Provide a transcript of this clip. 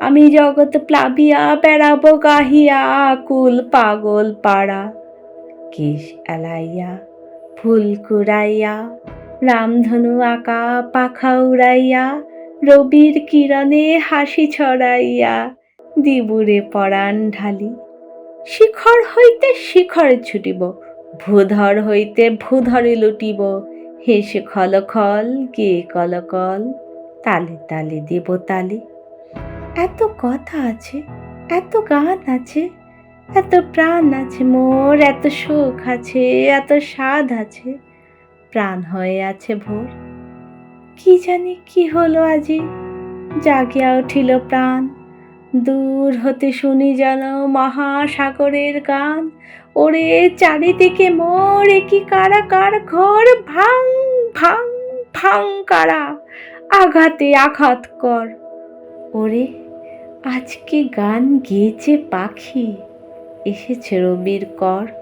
আমি জগৎ প্লাবিয়া, বেড়াবো গাহিয়া, কুল পাগল পাড়া। কেশ এলাইয়া ফুল কুড়াইয়া, রামধনু আঁকা পাখা উড়াইয়া, রবির কিরণে হাসি ছড়াইয়া, দিবুরে পরাণ ঢালি। শিখর হইতে শিখরে ছুটিব, ভূধর হইতে ভূধরে লুটিব, হেসে খল খল কে কলকল, তালে তালে দেব তালে। এত কথা আছে, এত গান আছে, এত প্রাণ আছে মোর, এত সুখ আছে, এত স্বাদ আছে, প্রাণ হয়ে আছে ভোর। কি জানি কি হলো আজি? জাগিয়া উঠিল প্রাণ, দূর হতে শুনি যেন মহাসাগরের গান, ওরে চারিদিকে মোর কি কারা কার ঘর ভাং ভাং ভাং কারা, আঘাতে আঘাত কর। ওরে আজকে গান গেয়েছে পাখি। এসেছে রবির কর।